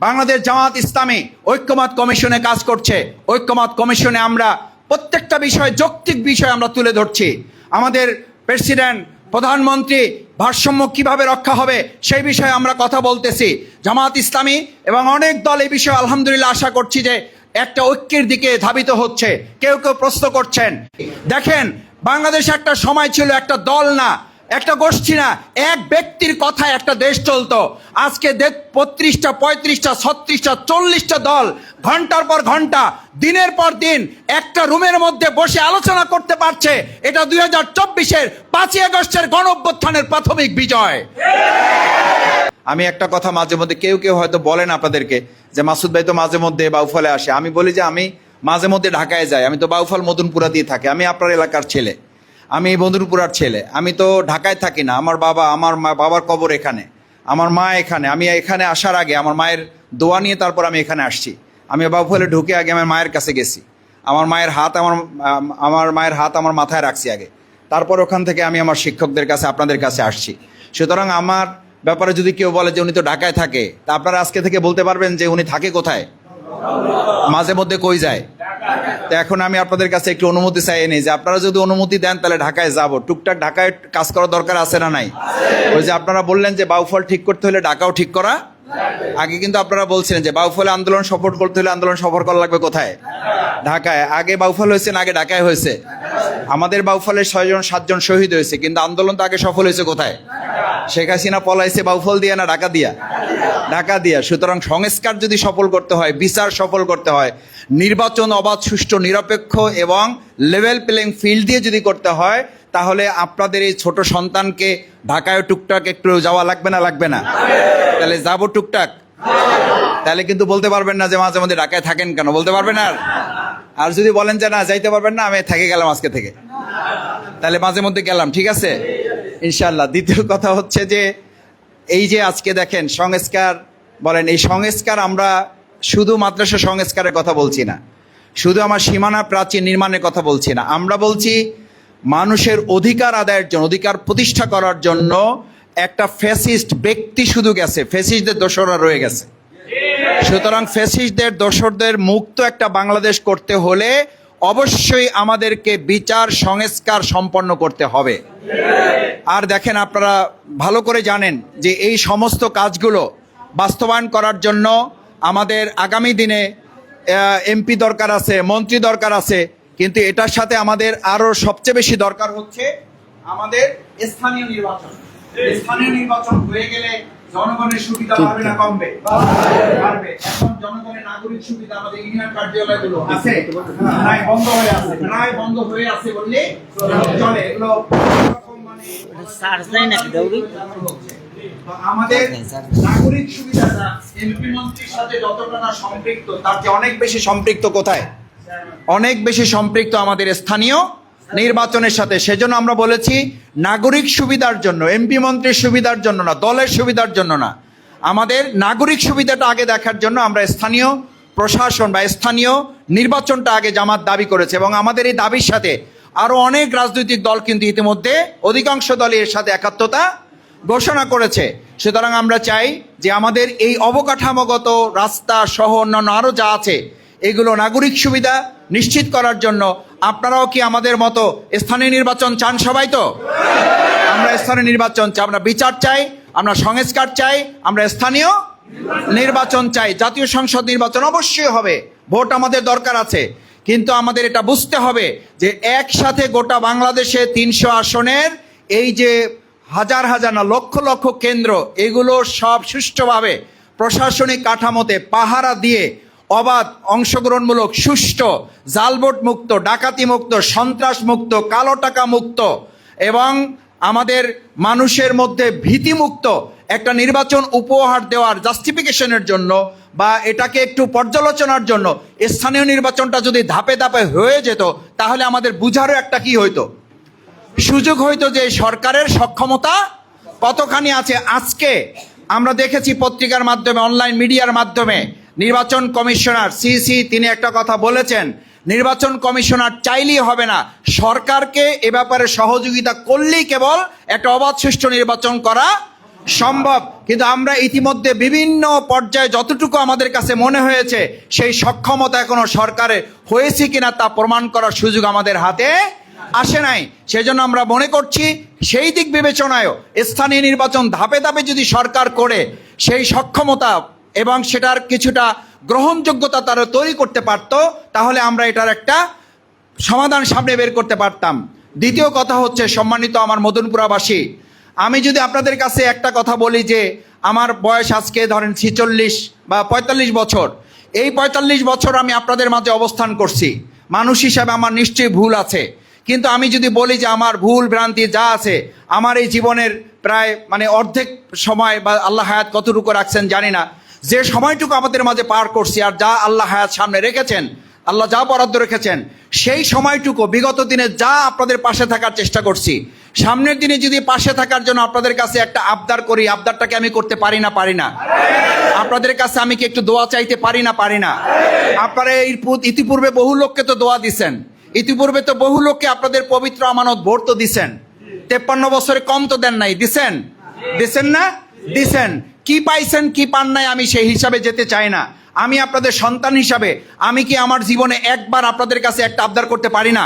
বাংলাদেশ জামাত ইসলামী ঐক্যমত কমিশনে কাজ করছে। ঐক্যমত কমিশনে আমরা প্রত্যেকটা বিষয়, যৌক্তিক বিষয় আমরা তুলে ধরছি। আমাদের প্রেসিডেন্ট, প্রধানমন্ত্রী ভারসাম্য কীভাবে রক্ষা হবে সেই বিষয়ে আমরা কথা বলতেছি। জামাত ইসলামী এবং অনেক দল এই বিষয়ে আলহামদুলিল্লাহ আশা করছি যে একটা ঐক্যের দিকে ধাবিত হচ্ছে। কেউ কেউ প্রশ্ন করছেন, দেখেন, বাংলাদেশ একটা সময় ছিল একটা দল না একটা গোষ্ঠী না, এক ব্যক্তির কথায় একটা দেশ চলতো। আজকে দেখ বত্রিশটা পঁয়ত্রিশটা, ছত্রিশটা, চল্লিশটা দল ঘণ্টার পর ঘণ্টা, দিনের পর দিন একটা রুমের মধ্যে বসে আলোচনা করতে পারছে। এটা দুই হাজার চব্বিশের পাঁচই আগস্টের গণ প্রাথমিক বিজয়। আমি একটা কথা মাঝে মধ্যে, কেউ কেউ হয়তো বলেন আপনাদেরকে যে মাসুদ ভাই তো মাঝে মধ্যে বাউফলে আসে। আমি বলি যে আমি মাঝে মধ্যে ঢাকায় যাই, আমি তো বাউফল মদনপুরা দিয়ে থাকি, আমি আপনার এলাকার ছেলে। আমি বন্ধুরপুরার ছেলে। আমি তো ঢাকায় থাকি না, আমার বাবা, আমার মা, বাবার কবর এখানে। আমার মা এখানে, আমি এখানে আসার আগে আমার মায়ের দোয়া নিয়ে তারপর আমি এখানে আসছি। আমি বাউফলে ঢুকে আগে আমার মায়ের কাছে গেছি। আমার মায়ের হাত আমার আমার মায়ের হাত আমার মাথায় রাখছি আগে। তারপর ওখান থেকে আমি আমার শিক্ষকদের কাছে, আপনাদের কাছে আসছি। সুতরাং আমার ব্যাপারে যদি কেউ বলে যে উনি তো ঢাকায় থাকে, তা আপনারা আজকে থেকে বলতে পারবেন যে উনি থাকে কোথায়? মাঝে মধ্যে কই যায়? এখন আমি আপনাদের কাছে একটু অনুমতি চাই নেই যে আপনারা যদি অনুমতি দেন তাহলে ঢাকায় যাব। টুকটাক ঢাকায় কাজ করার দরকার আছে না নাই? ওই যে আপনারা বললেন যে বাউফল ঠিক করতে হলে ঢাকাও ঠিক করা আগে কিন্তু আপনারা বলছিলেন যে বাউফলে আন্দোলন সফর করতে হলে আন্দোলন সফর করা লাগবে কোথায়? ঢাকায়। আগে বাউফল হয়েছে না আগে ঢাকায় হয়েছে? আমাদের বাউফলের ছয়জন, সাতজন শহীদ হয়েছে, কিন্তু আন্দোলন তো আগে সফল হয়েছে কোথায়? শেখ হাসিনা পলাইছে বাউফল দিয়া না ঢাকা দিয়া? ঢাকা দিয়া। সুতরাং সংস্কার যদি সফল করতে হয়, বিচার সফল করতে হয়, নির্বাচন অবাধ, সুষ্ঠু, নিরপেক্ষ এবং লেভেল প্লেইং ফিল্ড দিয়ে যদি করতে হয় তাহলে আপনাদের এই ছোট সন্তানকে ঢাকায় টুকটাক একটু যাওয়া লাগবে না লাগবে না? তাহলে যাব টুকটাক? তাহলে কিন্তু বলতে পারবেন না যে মাঝে মধ্যে ঢাকায় থাকেন কেন, বলতে পারবেন আর? আর যদি বলেন যে না, যাইতে পারবেন না, আমি থেকে গেলাম আজকে থেকে। তাহলে মাঝে মধ্যে গেলাম, ঠিক আছে? ইনশাল্লাহ দ্বিতীয় কথা হচ্ছে যে, এই যে আজকে দেখেন, সংস্কার, বলেন, এই সংস্কার আমরা শুধু মাদ্রাসা সংস্কারের কথা বলছি না। শুধু আমার সীমানা প্রাচীর নির্মাণের কথা বলছি না। আমরা বলছি মানুষের অধিকার আদায়ের জন্য, অধিকার প্রতিষ্ঠা করার জন্য একটা ফ্যাসিস্ট ব্যক্তি শুধু গেছে, ফ্যাসিস্টদের দোসররা রয়ে গেছে। সুতরাং ফ্যাসিস্টদের দোসরদের মুক্ত একটা বাংলাদেশ করতে হলে অবশ্যই আমাদেরকে বিচার, সংস্কার সম্পন্ন করতে হবে। আর দেখেন আপনারা ভালো করে জানেন যে এই সমস্ত কাজগুলো বাস্তবায়ন করার জন্য আমাদের আগামী দিনে এমপি দরকার আছে, মন্ত্রী দরকার আছে কিন্তু এটার সাথে আমাদের আরও সবচেয়ে বেশি দরকার হচ্ছে আমাদের স্থানীয় নির্বাচন। স্থানীয় নির্বাচন হয়ে গেলে জনগণের সুবিধা বাড়বে না কমবে বাড়বে। এখন জনগণের নাগরিক সুবিধা আমাদের ইউনিয়ন কার্যালয়গুলো আছে প্রায় বন্ধ হয়ে আছে প্রায় বন্ধ হয়ে আছে বললে চলে। এগুলো মানে চার্জ নেই নাকি দৌড়ি? তো আমাদের নাগরিক সুবিধাটা এমপি মন্ত্রীর সাথে যতটা না সম্পৃক্ত তার চেয়ে অনেক বেশি সম্পৃক্ত কোথায়? অনেক বেশি সম্পৃক্ত আমাদের স্থানীয় নির্বাচনের সাথে। সেজন্য আমরা বলেছি, নাগরিক সুবিধার জন্য, এমপি মন্ত্রীর সুবিধার জন্য না, দলের সুবিধার জন্য না। আমাদের নাগরিক সুবিধাটা আগে দেখার জন্য আমরা স্থানীয় প্রশাসন বা স্থানীয় নির্বাচনটা আগে জামাত দাবি করেছে এবং আমাদের এই দাবির সাথে আরও অনেক রাজনৈতিক দল কিন্তু ইতিমধ্যে অধিকাংশ দলই এর সাথে একাত্মতা ঘোষণা করেছে। সুতরাং আমরা চাই যে আমাদের এই অবকাঠামোগত রাস্তা সহ অন্যান্য আরও যা আছে এগুলো নাগরিক সুবিধা নিশ্চিত করার জন্য। আপনারাও কি আমাদের মতো স্থানীয় নির্বাচন চান সবাই তো? আমরা স্থানীয় নির্বাচন চাই, আমরা বিচার চাই, আমরা সংস্কার চাই, আমরা স্থানীয় নির্বাচন চাই। জাতীয় সংসদ নির্বাচন অবশ্যই হবে, ভোট আমাদের দরকার আছে। কিন্তু আমাদের এটা বুঝতে হবে যে একসাথে গোটা বাংলাদেশে তিনশো আসনের, এই যে হাজার হাজার না, লক্ষ লক্ষ কেন্দ্র, এগুলো সব সুষ্ঠুভাবে প্রশাসনিক কাঠামোতে পাহারা দিয়ে অবাধ, অংশগ্রহণমূলক, সুষ্ঠু জালবোট মুক্ত ডাকাতি মুক্ত সন্ত্রাস মুক্ত কালো টাকা মুক্ত এবং আমাদের মানুষের মধ্যে ভীতিমুক্ত একটা নির্বাচন উপহার দেওয়ার জাস্টিফিকেশনের জন্য বা এটাকে একটু পর্যালোচনার জন্য স্থানীয় নির্বাচনটা যদি ধাপে ধাপে হয়ে যেত, তাহলে আমাদের বুঝারও একটা কি হইতো? সুযোগ হইতো যে সরকারের সক্ষমতা কতখানি আছে? আজকে আমরা দেখেছি পত্রিকার মাধ্যমে অনলাইন মিডিয়ার মাধ্যমে নির্বাচন কমিশনার সিসি তিনি একটা কথা বলেছেন, নির্বাচন কমিশনার চাইলেই হবে না। সরকারকে এ ব্যাপারে সহযোগিতা করলেই কেবল একটা অবাধ সুষ্ঠু নির্বাচন করা সম্ভব। কিন্তু আমরা ইতিমধ্যে বিভিন্ন পর্যায়ে যতটুকু আমাদের কাছে মনে হয়েছে, সেই সক্ষমতা এখনও সরকারে হয়েছে কিনা তা প্রমাণ করার সুযোগ আমাদের হাতে আসে নাই। সেজন্য আমরা মনে করছি, সেই দিক বিবেচনায়ও স্থানীয় নির্বাচন ধাপে ধাপে যদি সরকার করে, সেই সক্ষমতা এবং সেটার কিছুটা গ্রহণযোগ্যতা তারা তৈরি করতে পারত, তাহলে আমরা এটার একটা সমাধান সামনে বের করতে পারতাম। দ্বিতীয় কথা হচ্ছে, সম্মানিত আমার মদনপুরাবাসী, আমি যদি আপনাদের কাছে একটা কথা বলি যে, আমার বয়স আজকে ধরেন ছিচল্লিশ বা পঁয়তাল্লিশ বছর, এই পঁয়তাল্লিশ বছর আমি আপনাদের মাঝে অবস্থান করছি। মানুষ হিসাবে আমার নিশ্চয়ই ভুল আছে। কিন্তু আমি যদি বলি যে, আমার ভুল ভ্রান্তি যা আছে, আমার এই জীবনের প্রায় মানে অর্ধেক সময় বা আল্লাহ হায়াত কতটুকু রাখছেন জানি না। যে সময়টুকু আমাদের মাঝে পার করছি আর যা আল্লাহ হায়াত সামনে রেখেছেন, আল্লাহ যা বরাদ্দ রেখেছেন, সেই সময়টুকু, বিগত দিনে যা আপনাদের পাশে থাকার চেষ্টা করছি। সামনের দিনে যদি পাশে থাকার জন্য আপনাদের কাছে একটা আবদার করি, আবদারটাকে আমি করতে পারি না পারি না। আপনাদের কাছে আমি কি একটু দোয়া চাইতে পারি না পারি না? আপনারা এই ইতিপূর্বে বহু লোককে তো দোয়া দিছেন। ইতিপূর্বে তো বহু লোককে আপনাদের পবিত্র আমানত ভোট তো দিছেন। তেপ্পান্ন বছরে কম তো দেন নাই। দিছেন? দিছেন না? দিছেন। কি পাইছেন, কি পান নাই, আমি সেই হিসাবে যেতে চাই না। আমি আপনাদের সন্তান হিসাবে, আমি কি আমার জীবনে একবার আপনাদের কাছে একটা আবদার করতে পারি না?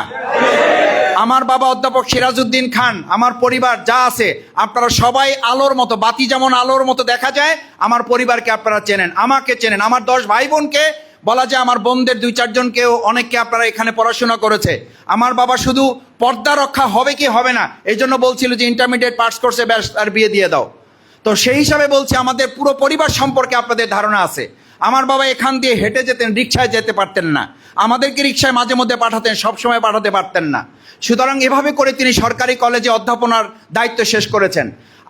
আমার বাবা অধ্যাপক সিরাজউদ্দিন খান, আমার পরিবার যা আছে, আপনারা সবাই আলোর মতো, বাতি যেমন আলোর মতো দেখা যায়, আমার পরিবারকে আপনারা চেনেন, আমাকে চেনেন, আমার দশ ভাই বোনকে বলা যায় আমার বোনদের দুই চারজনকেও অনেককে আপনারা এখানে পড়াশোনা করেছে। আমার বাবা শুধু পর্দা রক্ষা হবে কি হবে না এই জন্য বলছিল যে ইন্টারমিডিয়েট পাস করছে ব্যাস, আর বিয়ে দিয়ে দাও। তো সেই হিসাবে বলছি আমাদের পুরো পরিবার সম্পর্কে আপনাদের ধারণা আছে। আমার বাবা এখান দিয়ে হেঁটে যেতেন রিক্সায় যেতে পারতেন না। আমাদেরকে রিক্সায় মাঝে মধ্যে পাঠাতেন সব সময় পাঠাতে পারতেন না। সুতরাং এভাবে করে তিনি সরকারি কলেজে অধ্যাপনার দায়িত্ব শেষ করেছেন।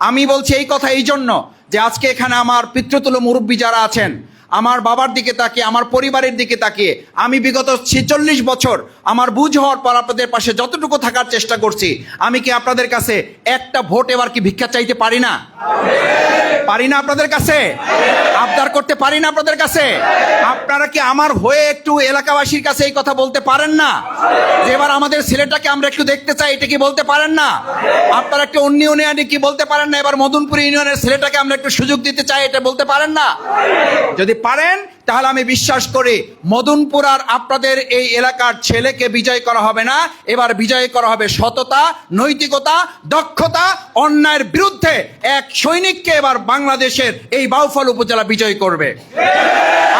আমি বলছি এই কথা এই জন্য যে আজকে এখানে আমার পিতৃতুল মুরব্বী যারা আছেন আমার বাবার দিকে তাকিয়ে, আমার পরিবারের দিকে তাকিয়ে, আমি বিগত ছেচল্লিশ বছর আমার বুঝ হওয়ার পর আপনাদের পাশে যতটুকু থাকার চেষ্টা করছি, আমি কি আপনাদের কাছে একটা ভোট এবার কি ভিক্ষা চাইতে পারি না? পারি না আপনাদের কাছে? আবদার করতে পারি না আপনাদের কাছে? আপনারা কি আমার হয়ে একটু এলাকাবাসীর কাছে এই কথা বলতে পারেন না? যে এবার আমাদের ছেলেটাকে আমরা একটু দেখতে চাই, এটা কি বলতে পারেন না? আপনারা একটু অন্য ইউনিয়নে কি বলতে পারেন না? এবার মদনপুর ইউনিয়নের ছেলেটাকে আমরা একটু সুযোগ দিতে চাই, এটা বলতে পারেন না? যদি পারেন, তাহলে আমি বিশ্বাস করি মদনপুর আর আপনাদের এই এলাকার ছেলেকে বিজয় করা হবে না। এবার বিজয় করা হবে সততা, নৈতিকতা, দক্ষতা, অন্যায়ের বিরুদ্ধে এক সৈনিককে এবার বাংলাদেশের এই বাউফল উপজেলা বিজয় করবে।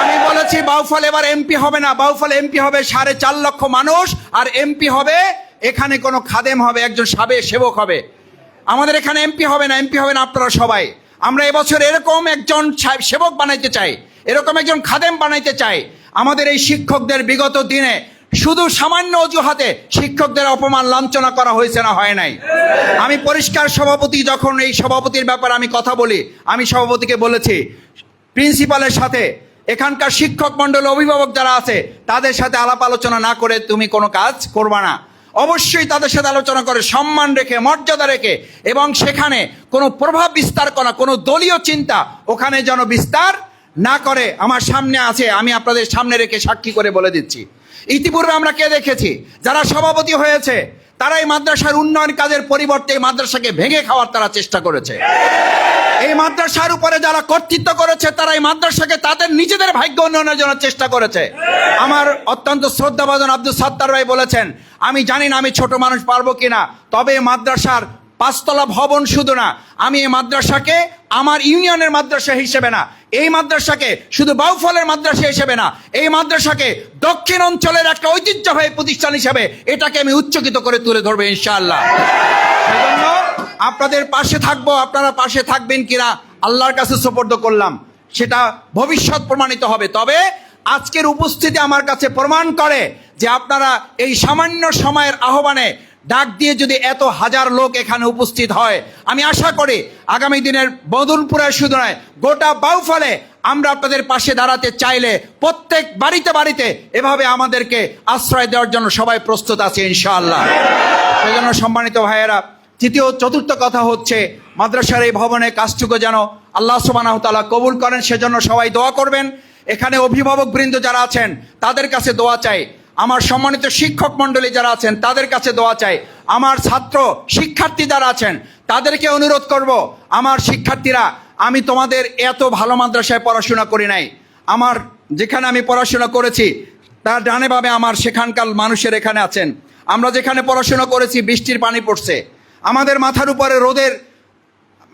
আমি বলেছি বাউফল এবার এমপি হবে না। বাউফল এমপি হবে সাড়ে চার লক্ষ মানুষ, আর এমপি হবে, এখানে কোনো খাদেম হবে, একজন সাবে সেবক হবে। আমাদের এখানে এমপি হবে না, এমপি হবে না আপনারা সবাই। আমরা এবছর এরকম একজন সেবক বানাইতে চাই। এরকম একজন খাদেম বানাইতে চাই। আমাদের এই শিক্ষকদের বিগত দিনে শুধু সামান্য অজুহাতে শিক্ষকদের অপমান লাঞ্ছনা করা হয়েছে না, হয় নাই। আমি পরিষ্কার সভাপতি, যখন এই সভাপতির ব্যাপারে আমি কথা বলি, আমি সভাপতিকে বলেছি, প্রিন্সিপালের সাথে এখানকার শিক্ষক মণ্ডল অভিভাবক যারা আছে, তাদের সাথে আলাপ আলোচনা না করে তুমি কোনো কাজ করবা না। অবশ্যই তাদের সাথে আলোচনা করে সম্মান রেখে, মর্যাদা রেখে এবং সেখানে কোনো প্রভাব বিস্তার করা, কোনো দলীয় চিন্তা, ওখানে যেন বিস্তার না করে, আমার সামনে আছে, আমি আপনাদের সামনে রেখে সাক্ষী করে বলে দিচ্ছি। ইতিপূর্বে আমরা কে দেখেছি? যারা সভাপতি হয়েছে, তারাই মাদ্রাসার উন্নয়ন কাজের পরিবর্তে মাদ্রাসাকে ভেঙে খাওয়ার তারা চেষ্টা করেছে। এই মাদ্রাসার উপরে যারা কর্তৃত্ব করেছে তারা এই মাদ্রাসাকে তাদের নিজেদের ভাগ্য উন্নয়নের জন্য চেষ্টা করেছে। আমার অত্যন্ত শ্রদ্ধাভাজন আব্দুল সত্তার ভাই বলেছেন, আমি জানি না আমি ছোট মানুষ পারব কিনা, তবে মাদ্রাসার পাঁচতলা ভবন শুধু না, আমি এই মাদ্রাসাকে আমার ইউনিয়নের মাদ্রাসা হিসেবে না, এই মাদ্রাসাকে শুধু বাউফলের মাদ্রাসা হিসেবে না, এই মাদ্রাসাকে দক্ষিণ অঞ্চলের একটা ঐতিহ্যবাহী প্রতিষ্ঠান হিসেবে এটাকে আমি উচ্চকিত করে তুলে ধরবো ইনশাআল্লাহ। সেজন্য আপনাদের পাশে থাকব, আপনারা পাশে থাকবেন কিনা আল্লাহর কাছে সোপর্দ করলাম, সেটা ভবিষ্যৎ প্রমাণিত হবে। তবে আজকের উপস্থিতি আমার কাছে প্রমাণ করে যে আপনারা এই সামান্য সময়ের আহ্বানে ডাক দিয়ে যদি এত হাজার লোক এখানে উপস্থিত হয়, আমি আশা করি আগামী দিনের বদলপুরে শুধু নয় গোটা বাউফলে আমরা আপনাদের পাশে দাঁড়াতে চাইলে প্রত্যেক বাড়িতে বাড়িতে এভাবে আমাদেরকে আশ্রয় দেওয়ার জন্য সবাই প্রস্তুত আছে ইনশাআল্লাহ। সেই জন্য সম্মানিত ভাইয়েরা, তৃতীয় চতুর্থ কথা হচ্ছে, মাদ্রাসার এই ভবনে কাজটুকু যেন আল্লাহ তাআলা কবুল করেন, সেজন্য সবাই দোয়া করবেন। এখানে অভিভাবক বৃন্দ যারা আছেন, তাদের কাছে দোয়া চাই। আমার সম্মানিত শিক্ষক মণ্ডলী যারা আছেন, তাদের কাছে দোয়া চাই। আমার ছাত্র শিক্ষার্থী যারা আছেন, তাদেরকে অনুরোধ করব, আমার শিক্ষার্থীরা, আমি তোমাদের এত ভালো মাদ্রাসায় পড়াশোনা করি নাই। আমার যেখানে আমি পড়াশোনা করেছি, তার ডানে ভাবে আমার সেখানকার মানুষের এখানে আছেন। আমরা যেখানে পড়াশোনা করেছি, বৃষ্টির পানি পড়ছে। আমাদের মাথার উপরে রোদের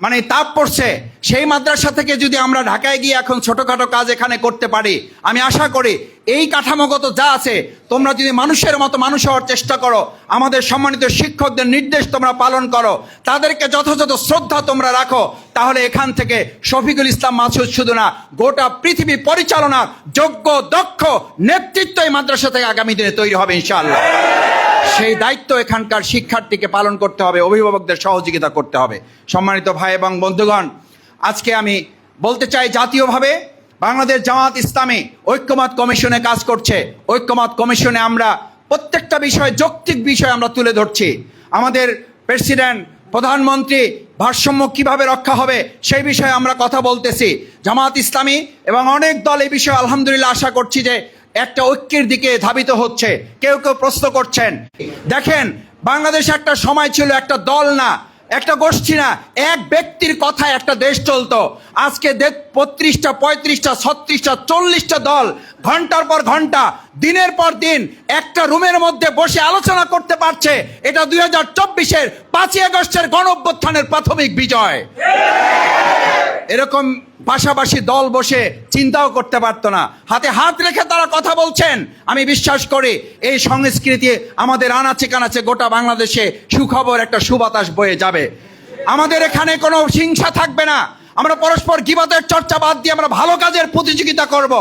মানে তাপ পড়ছে, সেই মাদ্রাসা থেকে যদি আমরা ঢাকায় গিয়ে এখন ছোটখাটো কাজ এখানে করতে পারি, আমি আশা করি এই কাঠামোগত যা আছে, তোমরা যদি মানুষের মতো মানুষ হওয়ার চেষ্টা করো, আমাদের সম্মানিত শিক্ষকদের নির্দেশ তোমরা পালন করো, তাদেরকে যথাযথ শ্রদ্ধা তোমরা রাখো, তাহলে এখান থেকে শফিকুল ইসলাম মাসুদ শুধু না, গোটা পৃথিবী পরিচালনার যোগ্য, দক্ষ নেতৃত্ব এই মাদ্রাসা থেকে আগামী দিনে তৈরি হবে ইনশাআল্লাহ। সেই দায়িত্ব এখানকার শিক্ষার্থীকে পালন করতে হবে, অভিভাবকদের সহযোগিতা করতে হবে। সম্মানিত ভাই এবং বন্ধুগণ, আজকে আমি বলতে চাই জাতীয়ভাবে, বাংলাদেশ জামাত ইসলামী ঐক্যমত কমিশনে কাজ করছে। ঐক্যমত কমিশনে আমরা প্রত্যেকটা বিষয়, যৌক্তিক বিষয় আমরা তুলে ধরছি। আমাদের প্রেসিডেন্ট, প্রধানমন্ত্রী ভারসাম্য কীভাবে রক্ষা হবে সেই বিষয়ে আমরা কথা বলতেছি। জামাত ইসলামী এবং অনেক দল এই বিষয়ে আলহামদুলিল্লাহ আশা করছি যে একটা ঐক্যের দিকে ধাবিত হচ্ছে। কেউ কেউ প্রশ্ন করছেন, দেখেন, বাংলাদেশ একটা সময় ছিল একটা দল না, একটা গোষ্ঠী না, এক ব্যক্তির কথায় একটা দেশ চলতো। আজকে দেখ বত্রিশটা, পঁয়ত্রিশটা, ছত্রিশটা, চল্লিশটা দল ঘণ্টার পর ঘণ্টা, দিনের পর দিন একটা রুমের মধ্যে বসে আলোচনা করতে পারছে। এটা দুই হাজার চব্বিশের পাঁচই আগস্টের গণ প্রাথমিক বিজয়। এরকম পাশাপাশি দল বসে চিন্তাও করতে পারত না। হাতে হাত রেখে তারা কথা বলছেন। আমি বিশ্বাস করি, এই সংস্কৃতি আমাদের আনাচে কানাচে গোটা বাংলাদেশে সুখবর একটা সুবাতাস বয়ে যাবে। আমাদের এখানে কোনো হিংসা থাকবে না। আমরা পরস্পর গিবাদের চর্চা বাদ দিয়ে আমরা ভালো কাজের প্রতিযোগিতা করব।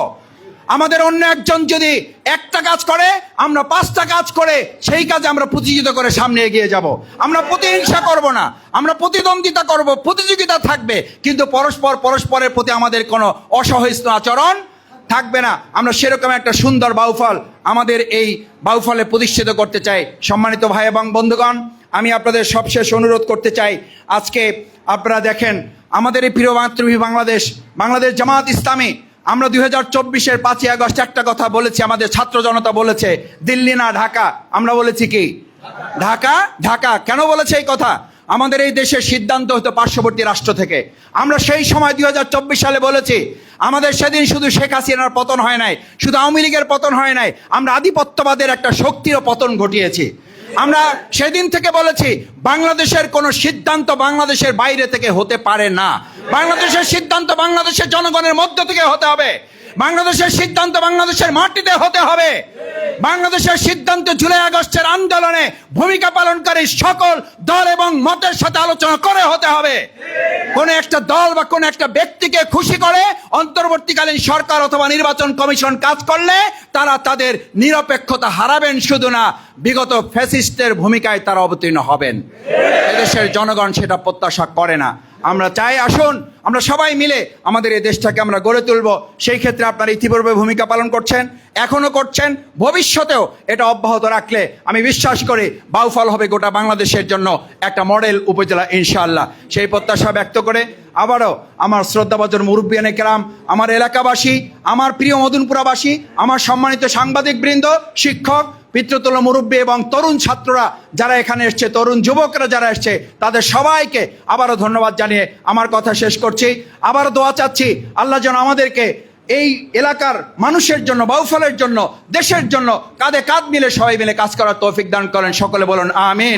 আমাদের অন্য একজন যদি একটা কাজ করে, আমরা পাঁচটা কাজ করে, সেই কাজে আমরা প্রতিযোগিতা করে সামনে এগিয়ে যাব। আমরা প্রতিহিংসা করব না। আমরা প্রতিদ্বন্দ্বিতা করব। প্রতিযোগিতা থাকবে। কিন্তু পরস্পর পরস্পরের প্রতি আমাদের কোনো অসহিষ্ণু আচরণ থাকবে না। আমরা সেরকম একটা সুন্দর বাউফল আমাদের এই বাউফলে প্রতিষ্ঠিত করতে চাই। সম্মানিত ভাই এবং বন্ধুগণ, আমি আপনাদের সবশেষ অনুরোধ করতে চাই। আজকে আপনারা দেখেন, আমাদের এই প্রিয় মাতৃভূমি বাংলাদেশ বাংলাদেশ জামাত ইসলামী আমরা দুই হাজার চব্বিশের পাঁচই আগস্ট একটা কথা বলেছি, আমাদের ছাত্র জনতা বলেছে, দিল্লি না ঢাকা। আমরা বলেছি কি? ঢাকা? ঢাকা। কেন বলেছে এই কথা? আমাদের এই দেশের সিদ্ধান্ত হতো পার্শ্ববর্তী রাষ্ট্র থেকে। আমরা সেই সময় দুই হাজার চব্বিশ সালে বলেছি, আমাদের সেদিন শুধু শেখ হাসিনার পতন হয় নাই, শুধু আওয়ামী লীগের পতন হয় নাই, আমরা আধিপত্যবাদের একটা শক্তিরও পতন ঘটিয়েছি। আমরা সেদিন থেকে বলেছি, বাংলাদেশের কোনো সিদ্ধান্ত বাংলাদেশের বাইরে থেকে হতে পারে না। বাংলাদেশের সিদ্ধান্ত বাংলাদেশের জনগণের মধ্য থেকে হতে হবে। বাংলাদেশের সিদ্ধান্ত বাংলাদেশের মাটিতে হতে হবে। বাংলাদেশের সিদ্ধান্ত জুলাই আগস্টের আন্দোলনে ভূমিকা পালনকারী সকল দল এবং মতের সাথে আলোচনা করে হতে হবে। কোন একটা দল বা কোন একটা ব্যক্তিকে খুশি করে অন্তর্বর্তীকালীন সরকার অথবা নির্বাচন কমিশন কাজ করলে তারা তাদের নিরপেক্ষতা হারাবেন শুধু না বিগত ফ্যাসিস্টের ভূমিকায় তারা অবতীর্ণ হবেন। এদেশের জনগণ সেটা প্রত্যাশা করে না। আমরা চাই, আসুন, আমরা সবাই মিলে আমাদের এই দেশটাকে আমরা গড়ে তুলব। সেই ক্ষেত্রে আপনারা ইতিপূর্বে ভূমিকা পালন করছেন এখনও করছেন। ভবিষ্যতেও এটা অব্যাহত রাখলে আমি বিশ্বাস করি বাউফল হবে গোটা বাংলাদেশের জন্য একটা মডেল উপজেলা, ইনশাআল্লাহ। সেই প্রত্যাশা ব্যক্ত করে আবারও আমার শ্রদ্ধাভাজন মুরব্বিয়ানে কেরাম, আমার এলাকাবাসী, আমার প্রিয় মদনপুরাবাসী, আমার সম্মানিত সাংবাদিক বৃন্দ শিক্ষক পিতৃতুল মুরব্বী এবং তরুণ ছাত্ররা যারা এখানে এসছে, তরুণ যুবকরা যারা এসছে, তাদের সবাইকে আবারও ধন্যবাদ জানিয়ে আমার কথা শেষ করছি। আবারও দোয়া চাচ্ছি, আল্লাহ যেন আমাদেরকে এই এলাকার মানুষের জন্য, বাউফলের জন্য, দেশের জন্য কাঁধে কাঁধ মিলে সবাই মিলে কাজ করার তৌফিক দান করেন। সকলে বলুন, আমিন।